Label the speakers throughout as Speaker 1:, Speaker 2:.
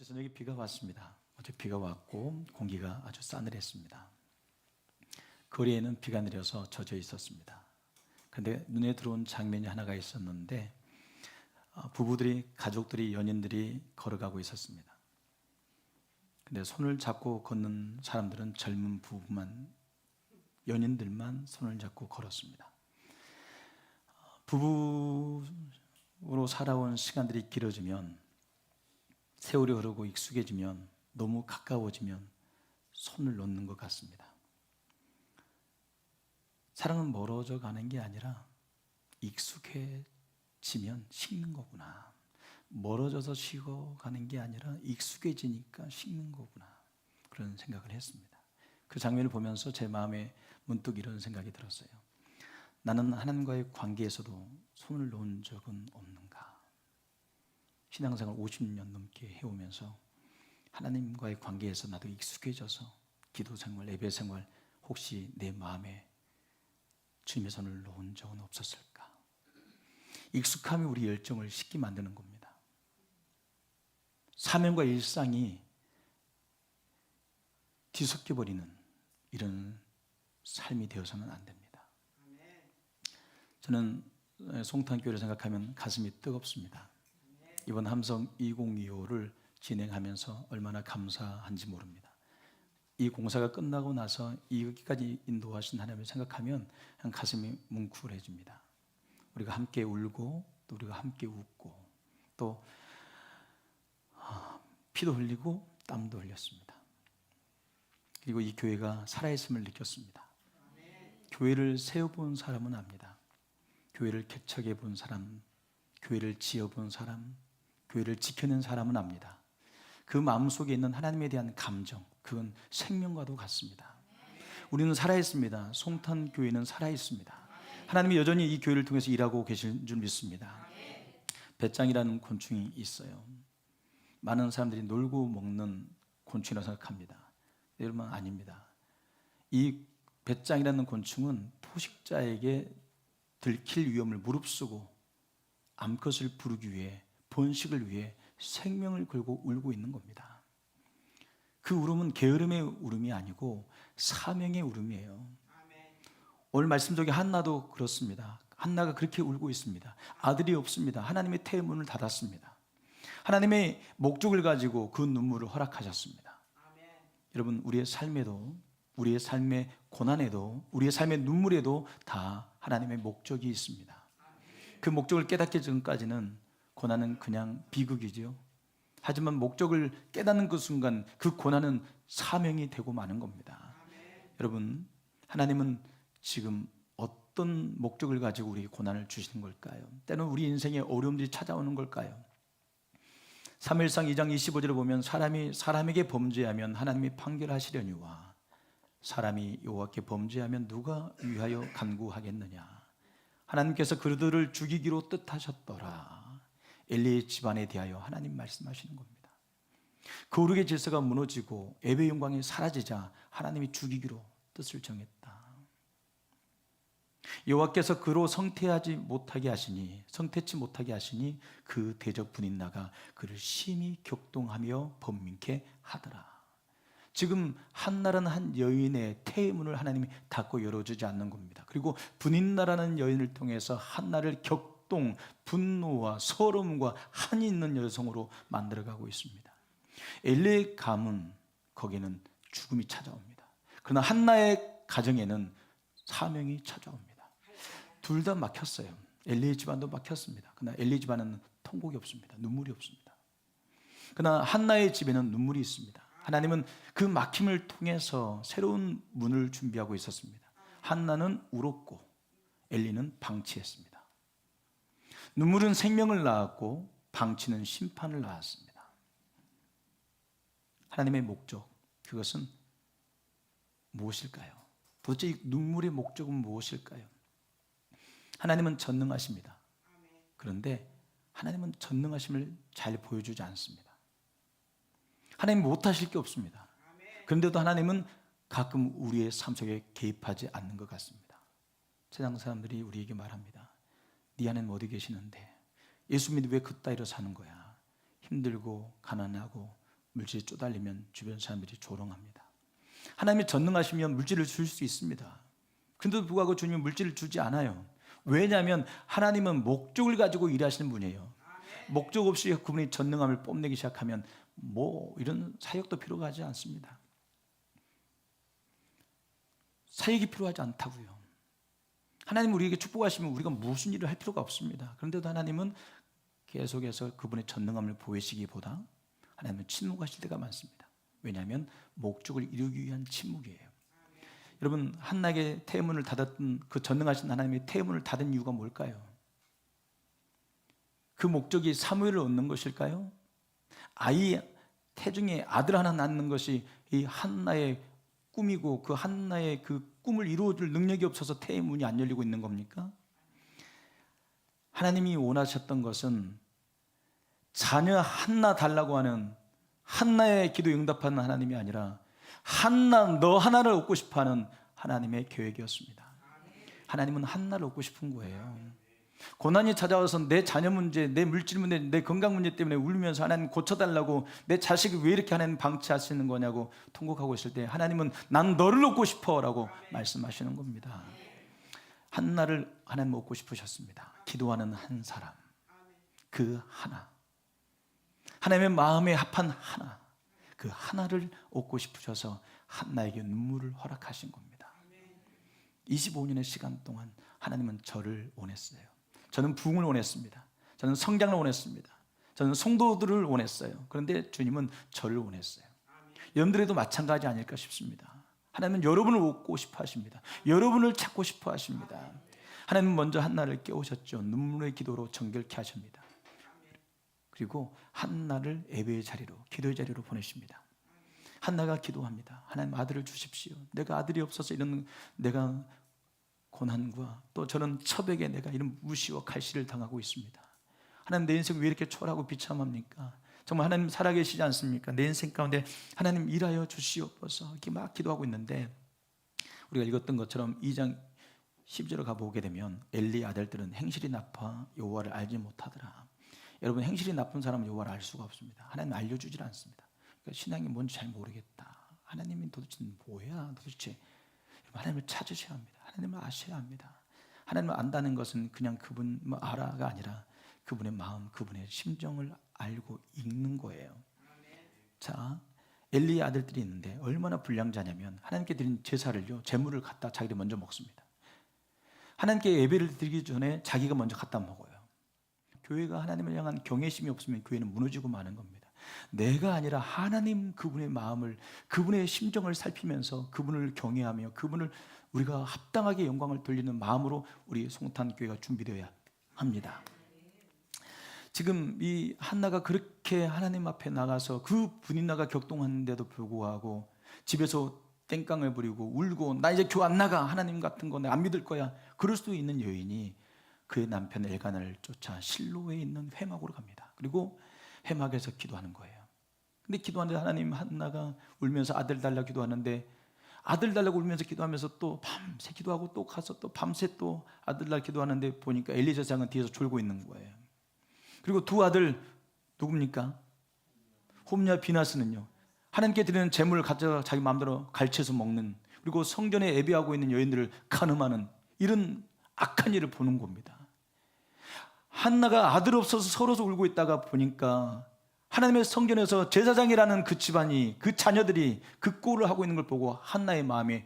Speaker 1: 어제 저녁에 비가 왔습니다. 어제 비가 왔고 공기가 아주 싸늘했습니다. 거리에는 비가 내려서 젖어 있었습니다. 근데 눈에 들어온 장면이 하나가 있었는데 어, 부부들이 가족들이 연인들이 걸어가고 있었습니다. 근데 손을 잡고 걷는 사람들은 젊은 부부만 연인들만 손을 잡고 걸었습니다. 어, 부부로 살아온 시간들이 길어지면 세월이 흐르고 익숙해지면 너무 가까워지면 손을 놓는 것 같습니다. 사랑은 멀어져 가는 게 아니라 익숙해지면 식는 거구나. 멀어져서 식어가는 게 아니라 익숙해지니까 식는 거구나. 그런 생각을 했습니다. 그 장면을 보면서 제 마음에 문득 이런 생각이 들었어요. 나는 하나님과의 관계에서도 손을 놓은 적은 없는가? 신앙생활 50년 넘게 해오면서 하나님과의 관계에서 나도 익숙해져서 기도 생활, 예배 생활 혹시 내 마음에 주님의 손을 놓은 적은 없었을까? 익숙함이 우리 열정을 식게 만드는 겁니다. 사명과 일상이 뒤섞여 버리는 이런 삶이 되어서는 안 됩니다. 저는 송탄교회를 생각하면 가슴이 뜨겁습니다. 이번 함성 2025를 진행하면서 얼마나 감사한지 모릅니다. 이 공사가 끝나고 나서 여기까지 인도하신 하나님을 생각하면 가슴이 뭉클해집니다. 우리가 함께 울고 또 우리가 함께 웃고 또 아, 피도 흘리고 땀도 흘렸습니다. 그리고 이 교회가 살아있음을 느꼈습니다. 교회를 세워본 사람은 압니다. 교회를 개척해 본 사람, 교회를 지어본 사람, 교회를 지켜낸 사람은 압니다. 그 마음속에 있는 하나님에 대한 감정, 그건 생명과도 같습니다. 우리는 살아있습니다. 송탄 교회는 살아있습니다. 하나님이 여전히 이 교회를 통해서 일하고 계신 줄 믿습니다. 배짱이라는 곤충이 있어요. 많은 사람들이 놀고 먹는 곤충이라고 생각합니다. 여러분 아닙니다. 이 배짱이라는 곤충은 포식자에게 들킬 위험을 무릅쓰고 암컷을 부르기 위해 번식을 위해 생명을 걸고 울고 있는 겁니다. 그 울음은 게으름의 울음이 아니고 사명의 울음이에요. 오늘 말씀 속에 한나도 그렇습니다. 한나가 그렇게 울고 있습니다. 아들이 없습니다. 하나님의 태문을 닫았습니다. 하나님의 목적을 가지고 그 눈물을 허락하셨습니다. 여러분 우리의 삶에도 우리의 삶의 고난에도 우리의 삶의 눈물에도 다 하나님의 목적이 있습니다. 그 목적을 깨닫기 전까지는 고난은 그냥 비극이죠. 하지만 목적을 깨닫는 그 순간 그 고난은 사명이 되고 마는 겁니다. 여러분 하나님은 지금 어떤 목적을 가지고 우리 고난을 주시는 걸까요? 때는 우리 인생에 어려움들이 찾아오는 걸까요? 3일상 2장 25절을 보면 사람이 사람에게 범죄하면 하나님이 판결하시려니와 사람이 여호와께 범죄하면 누가 위하여 간구하겠느냐 하나님께서 그들을 죽이기로 뜻하셨더라 엘리의 집안에 대하여 하나님 말씀하시는 겁니다 거룩의 질서가 무너지고 예배 영광이 사라지자 하나님이 죽이기로 뜻을 정했다 여호와께서 그로 성태하지 못하게 하시니 성태치 못하게 하시니 그 대적 분인 나가 그를 심히 격동하며 번민케 하더라. 지금 한나라는 한 여인의 태문을 하나님이 닫고 열어주지 않는 겁니다. 그리고 분인나라는 여인을 통해서 한나를 격 동, 분노와 서름과 한이 있는 여성으로 만들어가고 있습니다. 엘리의 가문 거기는 죽음이 찾아옵니다. 그러나 한나의 가정에는 사명이 찾아옵니다. 둘 다 막혔어요. 엘리의 집안도 막혔습니다. 그러나 엘리 집안은 통곡이 없습니다. 눈물이 없습니다. 그러나 한나의 집에는 눈물이 있습니다. 하나님은 그 막힘을 통해서 새로운 문을 준비하고 있었습니다. 한나는 울었고 엘리는 방치했습니다. 눈물은 생명을 낳았고 방치는 심판을 낳았습니다. 하나님의 목적 그것은 무엇일까요? 도대체 이 눈물의 목적은 무엇일까요? 하나님은 전능하십니다. 그런데 하나님은 전능하심을 잘 보여주지 않습니다. 하나님 못하실 게 없습니다. 그런데도 하나님은 가끔 우리의 삶 속에 개입하지 않는 것 같습니다. 세상 사람들이 우리에게 말합니다. 네 안에는 어디 계시는데 예수 믿이 왜 그 따위로 사는 거야? 힘들고 가난하고 물질이 쪼달리면 주변 사람들이 조롱합니다. 하나님이 전능하시면 물질을 줄 수 있습니다. 근데도 불구하고 주님은 물질을 주지 않아요. 왜냐하면 하나님은 목적을 가지고 일하시는 분이에요. 목적 없이 그분이 전능함을 뽐내기 시작하면 뭐 이런 사역도 필요가 하지 않습니다. 사역이 필요하지 않다고요. 하나님 우리에게 축복하시면 우리가 무슨 일을 할 필요가 없습니다. 그런데도 하나님은 계속해서 그분의 전능함을 보이시기보다 하나님은 침묵하실 때가 많습니다. 왜냐하면 목적을 이루기 위한 침묵이에요. 여러분 한나에게 태문을 닫았던 그 전능하신 하나님의 태문을 닫은 이유가 뭘까요? 그 목적이 사무엘을 얻는 것일까요? 아이 태중에 아들 하나 낳는 것이 이 한나의 꿈이고 그 한나의 그 꿈을 이루어줄 능력이 없어서 태의 문이 안 열리고 있는 겁니까? 하나님이 원하셨던 것은 자녀 한나 달라고 하는 한나의 기도 응답하는 하나님이 아니라 한나 너 하나를 얻고 싶어하는 하나님의 계획이었습니다. 하나님은 한나를 얻고 싶은 거예요. 고난이 찾아와서 내 자녀 문제, 내 물질 문제, 내 건강 문제 때문에 울면서 하나님 고쳐달라고 내 자식이 왜 이렇게 하나님 방치하시는 거냐고 통곡하고 있을 때 하나님은 난 너를 얻고 싶어 라고 말씀하시는 겁니다. 한나를 하나님 얻고 싶으셨습니다. 기도하는 한 사람, 그 하나, 하나님의 마음에 합한 하나, 그 하나를 얻고 싶으셔서 한나에게 눈물을 허락하신 겁니다. 25년의 시간 동안 하나님은 저를 원했어요. 저는 부흥을 원했습니다. 저는 성장을 원했습니다. 저는 성도들을 원했어요. 그런데 주님은 저를 원했어요. 여러분들에도 마찬가지 아닐까 싶습니다. 하나님은 여러분을 얻고 싶어 하십니다. 여러분을 찾고 싶어 하십니다. 하나님은 먼저 한나를 깨우셨죠. 눈물의 기도로 정결케 하십니다. 그리고 한나를 예배의 자리로, 기도의 자리로 보내십니다. 한나가 기도합니다. 하나님 아들을 주십시오. 내가 아들이 없어서 이런 내가 고난과 또 저는 첩에게 내가 이런 무시와 갈시를 당하고 있습니다. 하나님 내 인생 왜 이렇게 초라하고 비참합니까? 정말 하나님 살아계시지 않습니까? 내 인생 가운데 하나님 일하여 주시옵소서 이렇게 막 기도하고 있는데 우리가 읽었던 것처럼 2장 10절을 가보게 되면 엘리 아들들은 행실이 나빠 여호와를 알지 못하더라. 여러분 행실이 나쁜 사람은 여호와를 알 수가 없습니다. 하나님 알려주질 않습니다. 그러니까 신앙이 뭔지 잘 모르겠다. 하나님이 도대체 뭐야? 도대체 하나님을 찾으셔야 합니다. 하나님을 아셔야 합니다. 하나님을 안다는 것은 그냥 그분 뭐 알아가 아니라 그분의 마음, 그분의 심정을 알고 읽는 거예요. 자, 엘리의 아들들이 있는데 얼마나 불량자냐면 하나님께 드린 제사를요, 제물을 갖다 자기들 먼저 먹습니다. 하나님께 예배를 드리기 전에 자기가 먼저 갖다 먹어요. 교회가 하나님을 향한 경외심이 없으면 교회는 무너지고 마는 겁니다. 내가 아니라 하나님 그분의 마음을 그분의 심정을 살피면서 그분을 경외하며 그분을 우리가 합당하게 영광을 돌리는 마음으로 우리 송탄 교회가 준비되어야 합니다. 지금 이 한나가 그렇게 하나님 앞에 나가서 그 분인나가 격동하는데도 불구하고 집에서 땡깡을 부리고 울고 나 이제 교회 안 나가 하나님 같은 거 내가 안 믿을 거야 그럴 수도 있는 여인이 그의 남편 엘가나를 쫓아 실로에 있는 회막으로 갑니다. 그리고 회막에서 기도하는 거예요. 근데 기도하는데 하나님 한나가 울면서 아들 달라 기도하는데 아들 달라고 울면서 기도하면서 또 밤새 기도하고 또 가서 또 밤새 또 아들 달 기도하는데 보니까 엘리자 장은 뒤에서 졸고 있는 거예요. 그리고 두 아들 누굽니까? 홈냐 비나스는요. 하나님께 드리는 재물을 가져 자기 마음대로 갈취해서 먹는 그리고 성전에 예배하고 있는 여인들을 가늠하는 이런 악한 일을 보는 겁니다. 한나가 아들 없어서 서로서 울고 있다가 보니까 하나님의 성전에서 제사장이라는 그 집안이 그 자녀들이 그 꼴을 하고 있는 걸 보고 한나의 마음이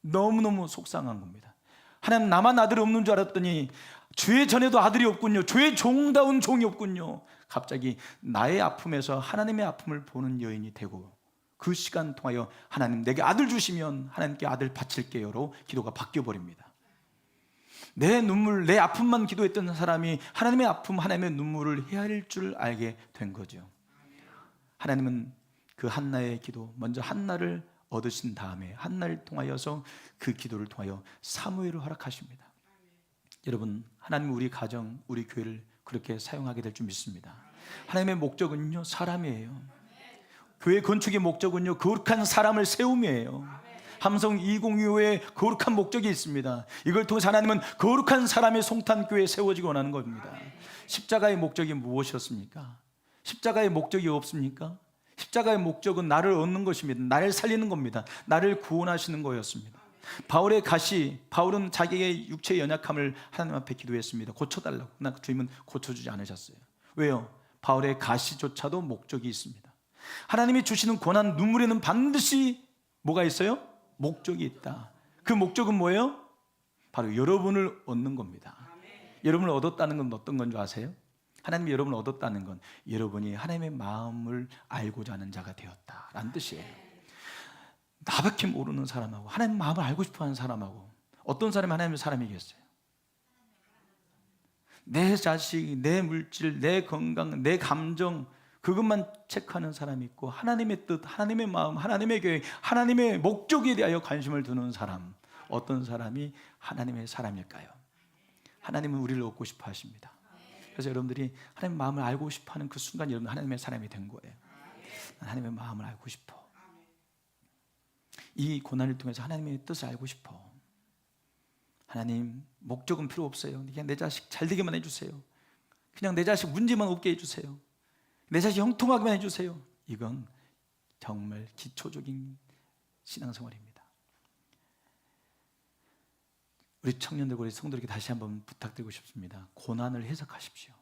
Speaker 1: 너무너무 속상한 겁니다. 하나님 나만 아들이 없는 줄 알았더니 주의 전에도 아들이 없군요. 주의 종다운 종이 없군요. 갑자기 나의 아픔에서 하나님의 아픔을 보는 여인이 되고 그 시간 통하여 하나님 내게 아들 주시면 하나님께 아들 바칠게요로 기도가 바뀌어 버립니다. 내 눈물, 내 아픔만 기도했던 사람이 하나님의 아픔, 하나님의 눈물을 헤아릴 줄 알게 된 거죠. 하나님은 그 한나의 기도, 먼저 한나를 얻으신 다음에 한나를 통하여서 그 기도를 통하여 사무엘을 허락하십니다. 여러분, 하나님 우리 가정, 우리 교회를 그렇게 사용하게 될 줄 믿습니다. 하나님의 목적은요, 사람이에요. 교회 건축의 목적은요, 거룩한 사람을 세움이에요. 함성 2025의 거룩한 목적이 있습니다. 이걸 통해서 하나님은 거룩한 사람의 송탄교회 세워지기 원하는 겁니다. 십자가의 목적이 무엇이었습니까? 십자가의 목적이 없습니까? 십자가의 목적은 나를 얻는 것입니다. 나를 살리는 겁니다. 나를 구원하시는 거였습니다. 바울의 가시, 바울은 자기의 육체의 연약함을 하나님 앞에 기도했습니다. 고쳐달라고. 나 주님은 고쳐주지 않으셨어요. 왜요? 바울의 가시조차도 목적이 있습니다. 하나님이 주시는 고난, 눈물에는 반드시 뭐가 있어요? 목적이 있다. 그 목적은 뭐예요? 바로 여러분을 얻는 겁니다. 여러분을 얻었다는 건 어떤 건 줄 아세요? 하나님이 여러분을 얻었다는 건 여러분이 하나님의 마음을 알고자 하는 자가 되었다라는 뜻이에요. 나밖에 모르는 사람하고 하나님 마음을 알고 싶어하는 사람하고 어떤 사람이 하나님의 사람이겠어요? 내 자식, 내 물질, 내 건강, 내 감정 그것만 체크하는 사람이 있고 하나님의 뜻, 하나님의 마음, 하나님의 계획, 하나님의 목적에 대하여 관심을 두는 사람 어떤 사람이 하나님의 사람일까요? 하나님은 우리를 얻고 싶어 하십니다. 그래서 여러분들이 하나님의 마음을 알고 싶어 하는 그 순간 여러분 하나님의 사람이 된 거예요. 하나님의 마음을 알고 싶어. 이 고난을 통해서 하나님의 뜻을 알고 싶어. 하나님 목적은 필요 없어요. 그냥 내 자식 잘 되게만 해주세요. 그냥 내 자식 문제만 없게 해주세요. 내 자식 형통하게만 해주세요. 이건 정말 기초적인 신앙생활입니다. 우리 청년들, 우리 성도들에게 다시 한번 부탁드리고 싶습니다. 고난을 해석하십시오.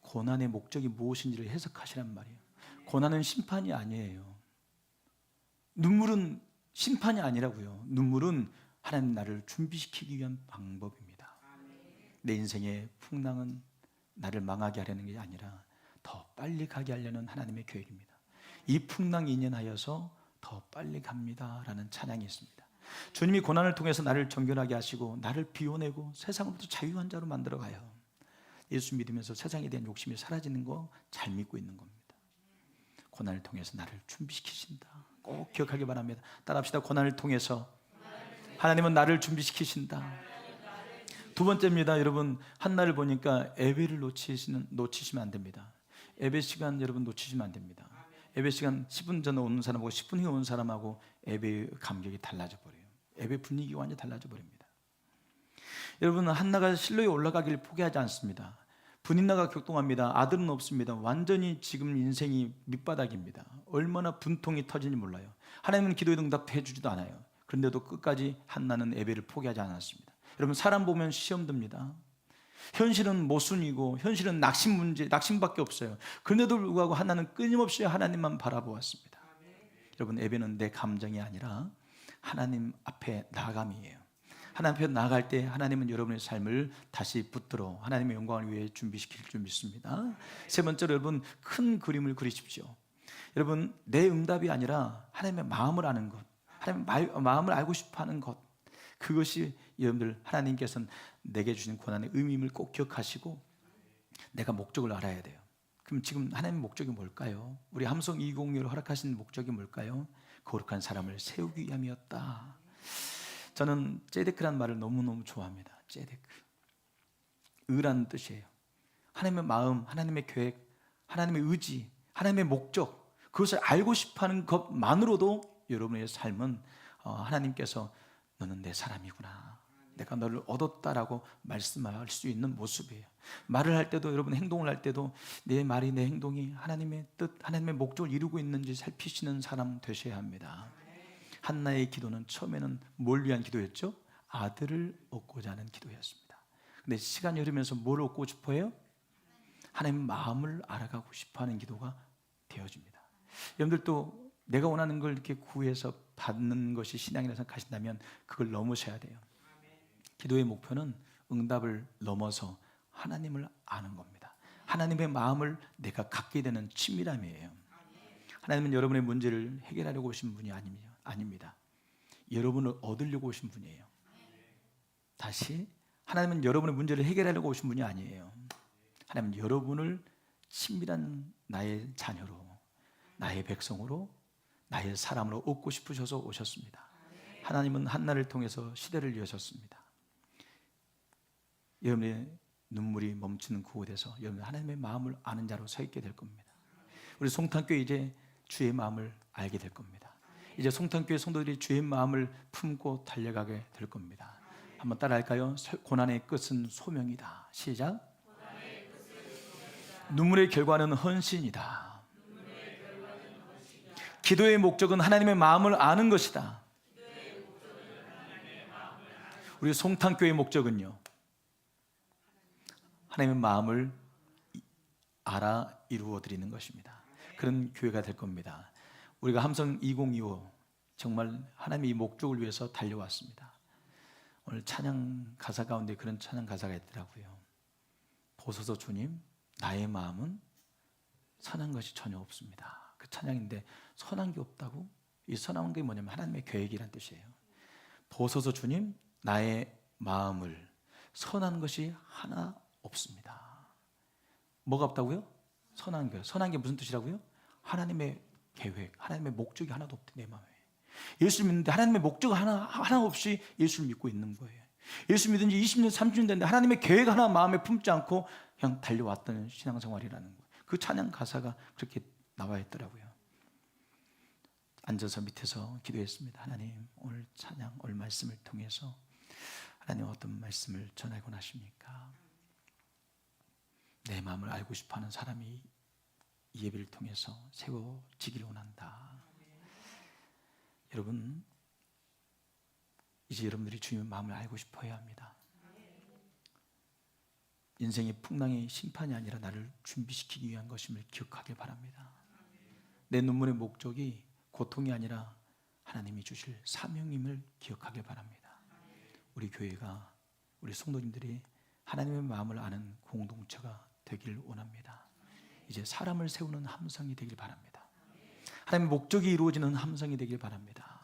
Speaker 1: 고난의 목적이 무엇인지를 해석하시란 말이에요. 고난은 심판이 아니에요. 눈물은 심판이 아니라고요. 눈물은 하나님 나를 준비시키기 위한 방법입니다. 내 인생의 풍랑은 나를 망하게 하려는 게 아니라 더 빨리 가게 하려는 하나님의 계획입니다. 이 풍랑 인연하여서 더 빨리 갑니다라는 찬양이 있습니다. 주님이 고난을 통해서 나를 정결하게 하시고 나를 비워내고 세상으로부터 자유한 자로 만들어 가요. 예수 믿으면서 세상에 대한 욕심이 사라지는 거 잘 믿고 있는 겁니다. 고난을 통해서 나를 준비시키신다. 꼭 기억하기 바랍니다. 따라합시다. 고난을 통해서 하나님은 나를 준비시키신다. 두 번째입니다. 여러분 한나를 보니까 예배를 놓치시는 놓치시면 안 됩니다. 예배 시간 여러분 놓치시면 안 됩니다. 예배 시간 10분 전에 오는 사람하고 10분 후에 오는 사람하고 예배 감격이 달라져 버려요. 예배 분위기가 완전 달라져 버립니다. 여러분 한나가 실로에 올라가기를 포기하지 않습니다. 분인나가 격동합니다. 아들은 없습니다. 완전히 지금 인생이 밑바닥입니다. 얼마나 분통이 터진지 몰라요. 하나님은 기도에 응답해 주지도 않아요. 그런데도 끝까지 한나는 예배를 포기하지 않았습니다. 여러분 사람 보면 시험 듭니다. 현실은 모순이고 현실은 낙심 문제, 낙심밖에 없어요. 그런데도 불구하고 하나는 끊임없이 하나님만 바라보았습니다. 여러분 예배는 내 감정이 아니라 하나님 앞에 나감이에요. 하나님 앞에 나갈 때 하나님은 여러분의 삶을 다시 붙들어 하나님의 영광을 위해 준비시킬 줄 믿습니다. 세 번째로 여러분 큰 그림을 그리십시오. 여러분 내 응답이 아니라 하나님의 마음을 아는 것, 하나님의 마음을 알고 싶어하는 것, 그것이 여러분들 하나님께서는 내게 주신 고난의 의미를 꼭 기억하시고 내가 목적을 알아야 돼요. 그럼 지금 하나님의 목적이 뭘까요? 우리 함성 206을 허락하신 목적이 뭘까요? 거룩한 사람을 세우기 위함이었다. 저는 제데크란 말을 너무너무 좋아합니다. 제데크. 의라는 뜻이에요. 하나님의 마음, 하나님의 계획, 하나님의 의지, 하나님의 목적, 그것을 알고 싶어 하는 것만으로도 여러분의 삶은 어, 하나님께서 너는 내 사람이구나. 내가 너를 얻었다라고 말씀할 수 있는 모습이에요. 말을 할 때도 여러분 행동을 할 때도 내 말이 내 행동이 하나님의 뜻, 하나님의 목적을 이루고 있는지 살피시는 사람 되셔야 합니다. 한나의 기도는 처음에는 뭘 위한 기도였죠? 아들을 얻고자 하는 기도였습니다. 근데 시간이 흐르면서 뭘 얻고 싶어 해요? 하나님 마음을 알아가고 싶어 하는 기도가 되어집니다. 여러분들도 내가 원하는 걸 이렇게 구해서 받는 것이 신앙이라고 생각하신다면 그걸 넘으셔야 돼요. 기도의 목표는 응답을 넘어서 하나님을 아는 겁니다. 하나님의 마음을 내가 갖게 되는 친밀함이에요. 하나님은 여러분의 문제를 해결하려고 오신 분이 아닙니다. 여러분을 얻으려고 오신 분이에요. 다시 하나님은 여러분의 문제를 해결하려고 오신 분이 아니에요. 하나님은 여러분을 친밀한 나의 자녀로, 나의 백성으로, 나의 사람으로 얻고 싶으셔서 오셨습니다. 하나님은 한나를 통해서 시대를 여셨습니다. 여러분의 눈물이 멈추는 그곳에서 여러분 하나님의 마음을 아는 자로 서 있게 될 겁니다. 우리 송탄교회 이제 주의 마음을 알게 될 겁니다. 이제 송탄교회 성도들이 주의 마음을 품고 달려가게 될 겁니다. 한번 따라할까요? 고난의 끝은 소명이다. 시작. 눈물의 결과는 헌신이다. 기도의 목적은 하나님의 마음을 아는 것이다. 우리 송탄교의 목적은요. 하나님의 마음을 알아 이루어 드리는 것입니다. 그런 교회가 될 겁니다. 우리가 함성 2025 정말 하나님의 이 목적을 위해서 달려왔습니다. 오늘 찬양 가사 가운데 그런 찬양 가사가 있더라고요. 보소서 주님, 나의 마음은 선한 것이 전혀 없습니다. 그 찬양인데 선한 게 없다고? 이 선한 게 뭐냐면 하나님의 계획이란 뜻이에요. 보소서 주님, 나의 마음을 선한 것이 하나 없습니다. 뭐가 없다고요? 선한 게. 선한 게 무슨 뜻이라고요? 하나님의 계획, 하나님의 목적이 하나도 없대 내 마음에. 예수 믿는데 하나님의 목적 하나 하나 없이 예수를 믿고 있는 거예요. 예수 믿은 지 20년, 30년 됐는데 하나님의 계획 하나 마음에 품지 않고 그냥 달려왔던 신앙생활이라는 거예요. 그 찬양 가사가 그렇게 나와 있더라고요. 앉아서 밑에서 기도했습니다. 하나님, 오늘 찬양, 오늘 말씀을 통해서 하나님 어떤 말씀을 전하고 나십니까? 내 마음을 알고 싶어하는 사람이 이 예배를 통해서 세워지기를 원한다. 여러분, 이제 여러분들이 주님의 마음을 알고 싶어야 합니다. 인생의 풍랑의 심판이 아니라 나를 준비시키기 위한 것임을 기억하길 바랍니다. 내 눈물의 목적이 고통이 아니라 하나님이 주실 사명임을 기억하길 바랍니다. 우리 교회가 우리 성도님들이 하나님의 마음을 아는 공동체가 되길 원합니다. 이제 사람을 세우는 함성이 되길 바랍니다. 하나님의 목적이 이루어지는 함성이 되길 바랍니다.